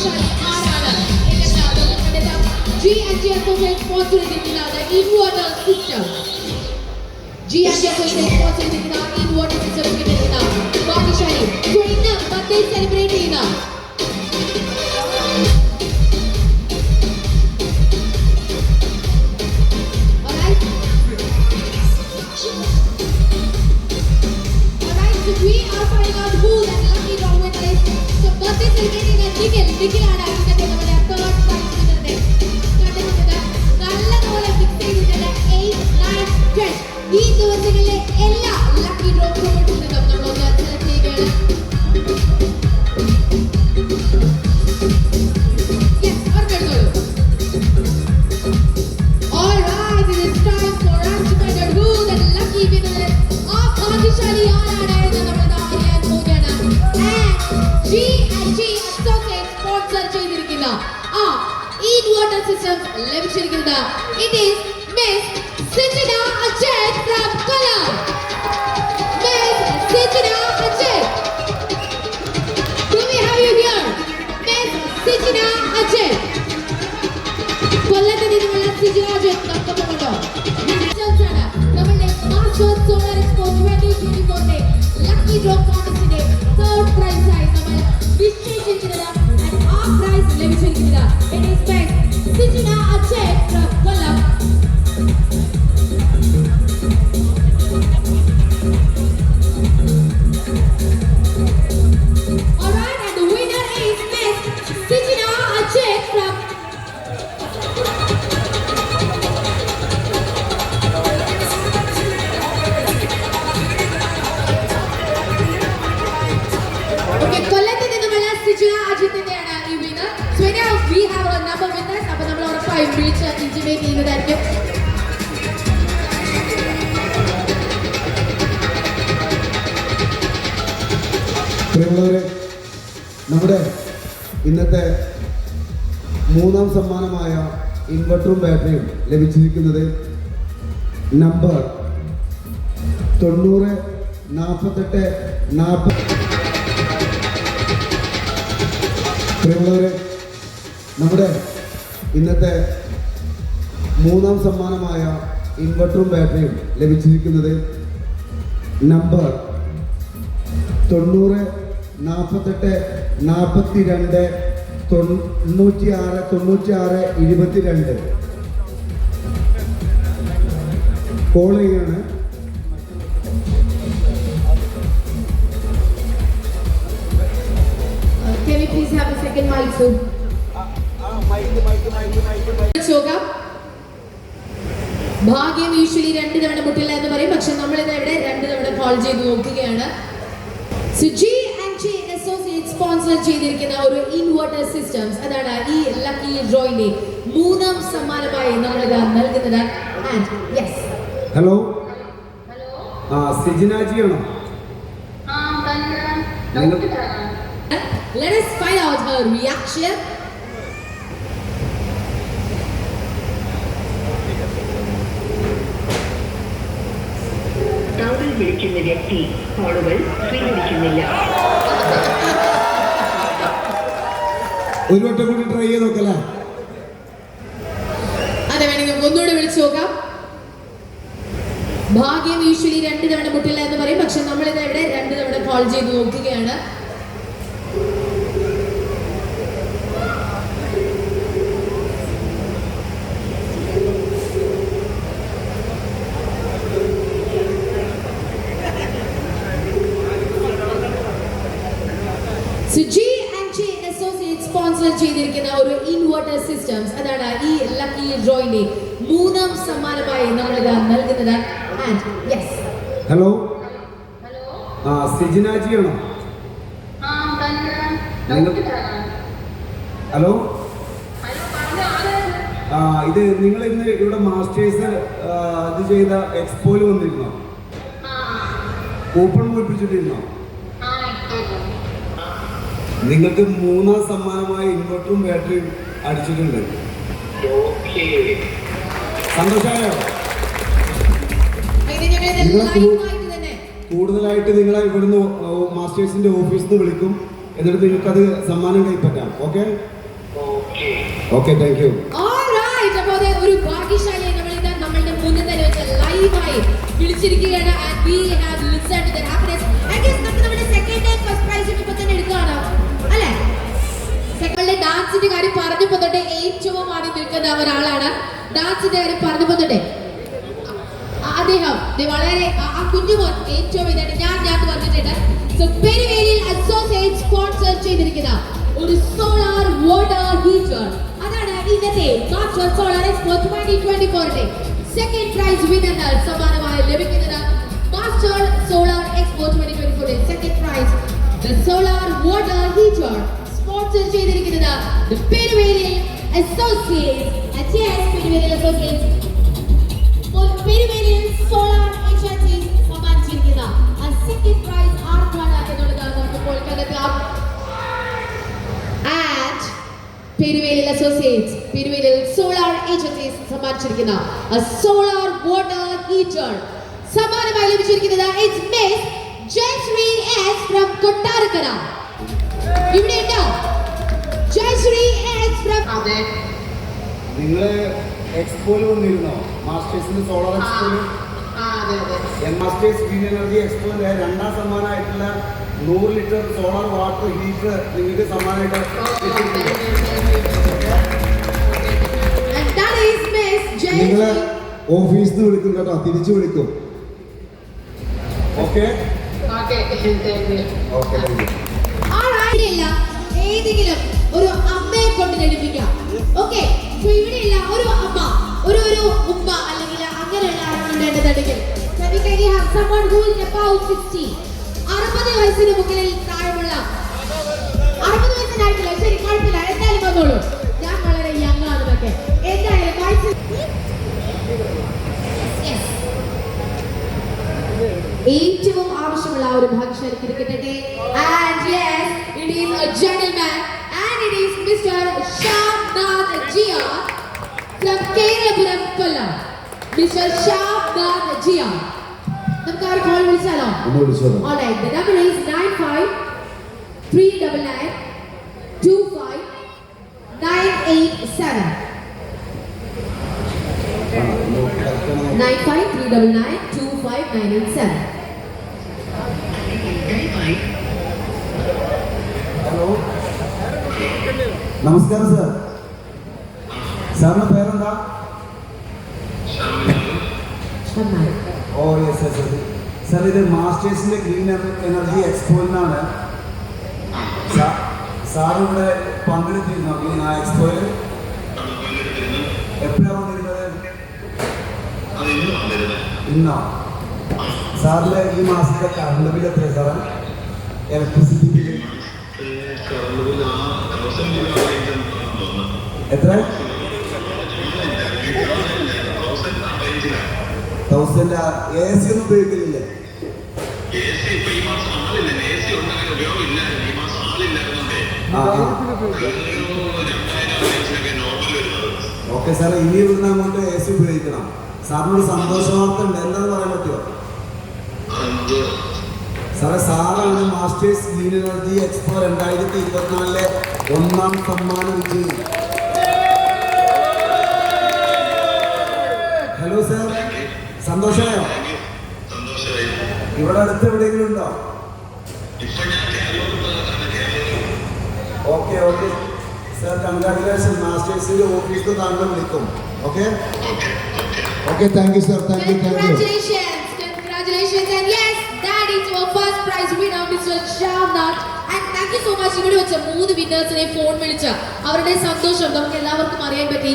ഭാഗ്യശാലി ആരാണ് എന്നുള്ളത് കണ്ടെത്താം G and G associate sponsor ചെയ്തിരിക്കുന്നത് inverter system G Dikiranak. Systems Limited Gilda. It is Miss Sitina Ajay from Kala. Miss Sitina Ajay. Do we have you here? Miss Sitina Ajay. Kollata Dinamala Sitina Ajay. Come on, come on, come Kakkapakoto. Miss Chandrana. Tamil Next Master Solar Expo 2024 Lucky Draw Contest. Sijina അജിത്തിന്റെയാണ് ഈ winner. So we have a number number with us. അപ്പൊ നമ്മൾ ഉറപ്പായും വിളിച്ച് intimate ചെയ്യുന്നതായിരിക്കും. പ്രിയമുള്ളവരെ നമ്മുടെ ഇന്നത്തെ മൂന്നാം സമ്മാനമായ ഇൻവെർട്ടറും ബാറ്ററിയും ലഭിച്ചിരിക്കുന്നത് നമ്പർ തൊണ്ണൂറ് നാൽപ്പത്തെട്ട് നാൽപ്പത് പ്രിയമുള്ളവരെ നമ്മുടെ ഇന്നത്തെ മൂന്നാം സമ്മാനമായ ഇൻവെർട്ടറും ബാറ്ററിയും ലഭിച്ചിരിക്കുന്നത് നമ്പർ തൊണ്ണൂറ് നാൽപ്പത്തെട്ട് നാൽപ്പത്തി രണ്ട് തൊണ്ണൂറ്റി ആറ് തൊണ്ണൂറ്റി ആറ് ഇരുപത്തിരണ്ട്. കോൾ ചെയ്യാണ് second mic, so? നോക്കാം ഭാഗ്യം യൂഷ്വലി രണ്ട് തവണ മുട്ടില്ല എന്ന് പറയും. പക്ഷെ നമ്മൾ ഇത് ഇവിടെ രണ്ട് തവണ കോൾ ചെയ്ത് നോക്കുകയാണ്. സുജി ആൻഡ് Associates സ്പോൺസർ ചെയ്തിരിക്കുന്ന ഒരു ഇൻവെർട്ടർ സിസ്റ്റംസ് അതാണ് ഈ ലക്കി ഡ്രോയിന്റെ മൂന്നാം സമ്മാനമായി നമ്മൾ ഇത് നൽകുന്നത് ഹലോ ഹലോ ആ സിജിനാജിയാണോ ആ തന്നെ നിങ്ങൾ- ഡോക്ടറാണ് Let us find out her reaction. താങ്കൾ വിളിക്കുന്ന വ്യക്തി കോളുകൾ സ്വീകരിക്കുന്നില്ല. ഒരു വട്ടം കൂടി ട്രൈ ചെയ്ത് നോക്കല്ലേ? അതെ വേണമെങ്കിൽ നമുക്ക് ഒന്നുകൂടെ വിളിച്ചു നോക്കാം. ഭാഗ്യം യൂഷ്വലി രണ്ട് തവണ മുട്ടില്ല എന്ന് പറയും. പക്ഷെ നമ്മൾ ഇത് ഇവിടെ രണ്ട് തവണ കോൾ ചെയ്ത് നോക്കുകയാണ്. ഇൻവെർട്ടർ സിസ്റ്റംസ് അതാണ് ഈ ലക്കി ഡ്രോയിന്റെ മൂന്നാം സമ്മാനമായി നമ്മൾ ഇത് നൽകുന്നത്. ആൻഡ് യെസ് ഹലോ ഹലോ ആ സിജിനാജിയാണോ ഹലോ ആ ഇത് നിങ്ങൾ ഇന്ന് ഇവിടെ മാസ്റ്റേഴ്സ് ഇത് ചെയ്ത എക്സ്പോയിൽ വന്നിരുന്നോ? കൂപ്പൺ മുഴിപ്പിച്ചിട്ടിരുന്നോ നിങ്ങൾക്ക് മൂന്നാം സമ്മാനമായ ഇൻവെർട്ടറും ബാറ്ററിയും അടിച്ചിട്ടുണ്ട്. സന്തോഷമായോ അങ്ങനെ ഞങ്ങൾ നിങ്ങളെ ലൈവായിട്ട് തന്നെ? കൂടുതലായിട്ട് നിങ്ങളെ ഇവിടുന്ന് മാസ്റ്റേഴ്സിന്റെ ഓഫീസിൽ നിന്ന് വിളിക്കും. എന്നിട്ട് നിങ്ങൾക്കത് സമ്മാനം കൈപ്പറ്റാം. ഓക്കെ? ഓക്കെ. താങ്ക് യു ഒരു ഭാഗ്യശാലിയെ നമ്മൾ ഇതാ നമ്മളുടെ മുന്നിൽ തന്നെ വെച്ച് ലൈവായി വിളിച്ചിരിക്കുകയാണ്. And we have their happiness. I guess നമുക്ക് ഡാൻസിന്റെ കാര്യം പറഞ്ഞപ്പോ പോകട്ടെ ഏറ്റവും ആദ്യം നിൽക്കുന്ന ഒരാളാണ്. ഡാൻസിന്റെ കാര്യം പറഞ്ഞപ്പോ പോകട്ടെ അദ്ദേഹം വളരെ ആ- കുഞ്ഞുമോൻ ഏറ്റവും ഇതാണ്. ഞാൻ ഞാൻ പറഞ്ഞിട്ടുണ്ട്. ഒരു സോളാർ വാട്ടർ ഹീറ്റർ അതാണ് ഇന്നത്തെ master solar expo twenty twenty ഫോറിന്റെ സെക്കൻഡ് പ്രൈസ് വിന്നർ സമ്മാനമായി ലഭിക്കുന്നത് master solar expo twenty twenty ഫോറിന്റെ second prize the solar water heater sponsor ചെയ്തിരിക്കുന്നത് ദ പെരുവേലിയിൽ അസോസിയേറ്റ് പെരുവേലിയിൽ അസോസിയേറ്റ് പെരുമേലിയിൽ സോളാർ ഏജൻസീസ് സമ്മാനിച്ചിരിക്കുന്ന സെക്കൻഡ് പ്രൈസ് ആർക്കാണ് എന്നുള്ളത് നമുക്കിപ്പോൾ കണ്ടെത്താം. പെരുവേലിൽ അസോസിയേറ്റ്സ് പെരുവേലിൽ സോളാർ ഏജൻസീസ് സമ്മാനിച്ചിരിക്കുന്ന സോളാർ വാട്ടർ ഹീറ്റർ സമ്മാനമായി ലഭിച്ചിരിക്കുന്നത് it's miss Jayashree S from Kottarakkara ഇവിടെ ഉണ്ടോ ജയശ്രീ എസ് അതെ. നിങ്ങൾ എക്സ്പോയിൽ വന്നിരുന്നോ? മാസ്റ്റേഴ്സിന്റെ സോളാർ എക്സ്പോയിൽ എൻ മാസ്റ്റേഴ്സ് ഗ്രീൻ എനർജി എക്സ്പോയിലെ രണ്ടാം സമ്മാനമായിട്ടുള്ള നൂറ് ലിറ്റർ സോളാർ വാട്ടർ ഹീറ്റർ നിങ്ങൾക്ക് സമ്മാനമായിട്ട് നിങ്ങളെ ഓഫീസിൽ നിന്ന് വിളിക്കും കേട്ടോ തിരിച്ചു വിളിക്കും. ഓക്കെ ഓക്കെ താങ്ക് യു ഇവിടെയില്ല ഏതെങ്കിലും ഒരു അമ്മയെ കൊണ്ട് ലഭിക്കാം ഓക്കെ ഇവിടെയില്ല ഒരു അമ്മ ഒരു ഒരു ഉമ്മ അല്ലെങ്കിൽ അങ്ങനെയുള്ള ആരാണ് വേണ്ടതെങ്കിൽ? we can have someone who is 60 അറുപത് വയസ്സിന് മുകളിൽ താഴെയുള്ള. അറുപത് വയസ്സിനായിട്ടില്ല ശരി കുഴപ്പമില്ല. എന്തായാലും വന്നോളൂ. ഞാൻ വളരെ യങ് ആണ് ഇതൊക്കെ. എന്തായാലും വയസ്സ്. ഏറ്റവും ആവശ്യമുള്ള ഒരു ഭാഗ്യശാലിക്ക് yes It is a gentleman and it is mister Shamnath Jiya from Keralapuram Kollam mister Shamnath Jiya നമുക്ക് ആ ഒരു കോൾ വിളിച്ചാലോ ഒന്ന് വിളിച്ചോളൂ Alright, the number is nine five three double nine two five nine eight seven. നമസ്കാരം sir സാറിന്റെ പേരെന്താ. Oh yes yes yes sir ഇത് മാസ്റ്റേഴ്സിന്റെ ഗ്രീൻ എനർജി എക്സ്പോയിലാണ് സാർ ഇവിടെ പങ്കെടുത്തിരുന്നു? ഗ്രീൻ ആ എക്സ്പോയിൽ എപ്പോഴാണ് വന്നിരുന്നത് ഇന്നോ? സാറിന്റെ ഈ മാസത്തെ കറണ്ട് ബിൽ എത്രയാണ് സാറേ ഇലക്ട്രിസിറ്റി ബില്ല് എത്ര? തൗസൻഡ് എ സി ഒന്നും ഉപയോഗിക്കുന്നില്ലേ. ഓക്കെ സാർ ഇനി ഇവിടുന്ന് അങ്ങോട്ട് എ സി ഉപയോഗിക്കണം. സാറിനൊരു സന്തോഷ വാർത്ത ഉണ്ട് എന്താണെന്ന് പറയാൻ പറ്റുമോ? സാറേ സാറാണ് മാസ്റ്റേഴ്സ് ഗ്രീൻ എനർജി എക്സ്പോ രണ്ടായിരത്തി ഇരുപത്തിനാലിലെ ഒന്നാം സമ്മാനം വിജയി. Hello sir. സന്തോഷമായോ? ഇവിടെ അടുത്ത് എവിടെയെങ്കിലും ഉണ്ടോ? Okay okay. സാർ കൺഗ്രാറ്റുലേഷൻ മാസ്റ്റേഴ്സിന്റെ ഓഫീസിൽ താങ്കൾ വിളിക്കും. Okay? Okay thank you sir. Thank you thank you. Much. ഇവിടെ വെച്ച മൂന്ന് വിന്നേഴ്സിനെ ഫോൺ വിളിച്ച അവരുടെ സന്തോഷം നമുക്ക് എല്ലാവർക്കും അറിയാൻ പറ്റി